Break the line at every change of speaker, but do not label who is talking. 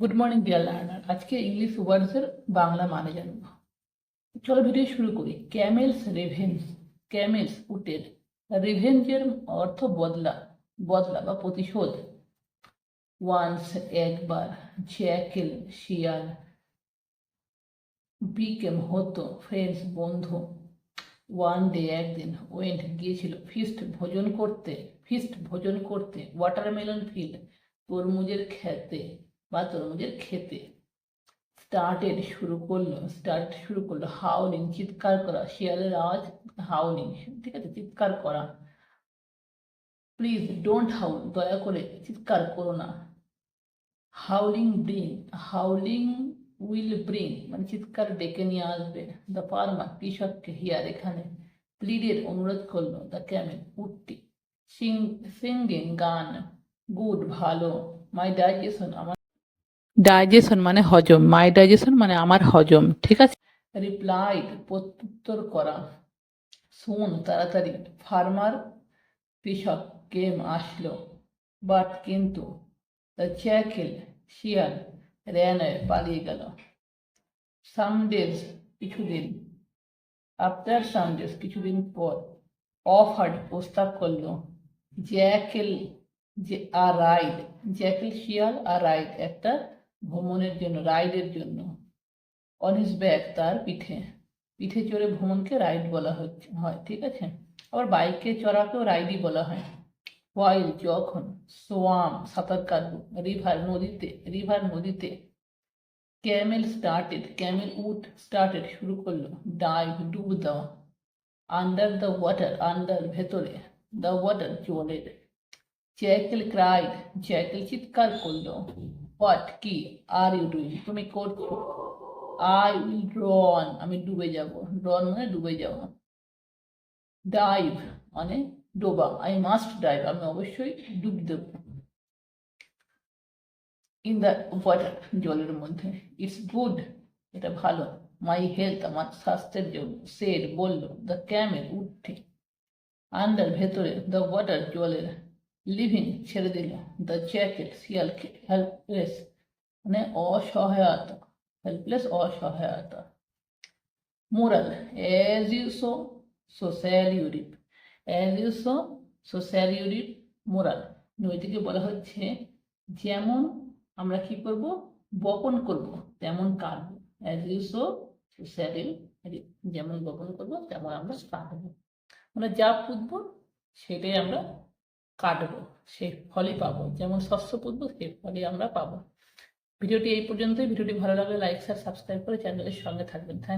Good morning dear learner আজকে English ওয়ার্ডসের বাংলা মানে জানব। চলো ভিডিও শুরু করি। ক্যামেলস রেভেন্স ক্যামেলস উটের। রিভেঞ্জের অর্থ বদলা। বদলা বা প্রতিশোধ। ওয়ান্স একবার জ্যাকেল শিয়াল বিকেম হতো। ফ্রেন্ডস বন্ধু। ওয়ান ডে একদিন ওয়েন্ট গিয়েছিল। ফিস্ট ভোজন করতে। ফিস্ট ভোজন করতে। ওয়াটারমেলন ফিল্ড তরমুজের খেতে। বা তরমুজের খেতে স্টার্টেড শুরু করল, স্টার্ট শুরু করল হাউলিং চিৎকার করা, শিয়ালের আওয়াজ হাউলিং ঠিক আছে, চিৎকার করা। প্লিজ ডোন্ট হাউল দয়া করে চিৎকার করো না। Howling bring howling will bring মানে চিৎকার ডেকে নিয়ে আসবে। দ্য ফার্মার কৃষককে হিয়ার এখানে প্লিডের অনুরোধ করল দ্য ক্যামেল উঠতি। সিং সিঙ্গিং গান গুড ভালো। মাই ডাইজেশন আমার ডাইজেশন মানে হজম, মাই ডাইজেশন মানে আমার হজম, ঠিক আছে? রিপ্লাই প্রত্যুত্তর করা, শুন তাড়াতাড়ি, ফার্মার কৃষক কেম আসলো, বাট কিন্তু দ্য জ্যাকেল শিয়াল র্যান পালিয়ে গেল। সামডেজ কিছুদিন, আফটার সামডেজ কিছুদিন পর অফার্ড প্রস্তাব করল, জ্যাকেল যে আর রাইড, জ্যাকেল শিয়াল আর রাইড, একটা ভ্রমণের জন্য, রাইডের জন্য। অন হিজ ব্যাক তার পিঠে। পিঠে চড়ে ভ্রমণকে রাইড বলা হচ্ছে হয়, ঠিক আছে? আবার বাইকে চড়াকেও রাইডই বলা হয়। ওয়াইল যখন সোয়াম সাঁতার কাটবো রিভার নদীতে রিভার নদীতে। Camel started camel would started শুরু করল। ডাইভ ডুব দেওয়া। আন্ডার দ্য ওয়াটার আন্ডার ভেতরে। দ্য ওয়াটার জলের। জ্যাকেল ক্রাইড জ্যাকেল চিৎকার করল। হোয়াট কি আর ইউ ডুইং তুমি করছ? আই উইল রন আমি ডুবে যাব। রন মানে ডুবে যাওয়া। ডাইভ মানে ডোবা। আই মাস্ট ডাইভ আমি অবশ্যই ডুব দেব। ইন দ্য ওয়াটার জলের মধ্যে। ইটস গুড এটা ভালো। মাই হেলথ আমার স্বাস্থ্যের জন্য। সেড বলল দ্য ক্যামেল উঠতে আন্ডার ভেতরে দ্য ওয়াটার জলের লিভিং ছেড়ে দিল দ্য জ্যাকেট শিয়ালকে হেল্পলেস মানে অসহায়তা helpless অসহায়তা moral as you sow so shall you reap as you sow so shall you reap moral নৈতিকে বলা হচ্ছে যেমন আমরা কি করব বপন করব তেমন কাটবো as you sow so shall you reap যেমন বপন করব তেমন আমরা কাটবো আমরা যা পুঁতবো সেটাই আমরা কাটবো, সে ফলই পাবো। যেমন শস্য পুঁতবো সেই ফলই আমরা পাবো। ভিডিওটি এই পর্যন্তই। ভিডিওটি ভালো লাগলে লাইক শেয়ার সাবস্ক্রাইব করে চ্যানেলের সঙ্গে থাকবেন। থ্যাংক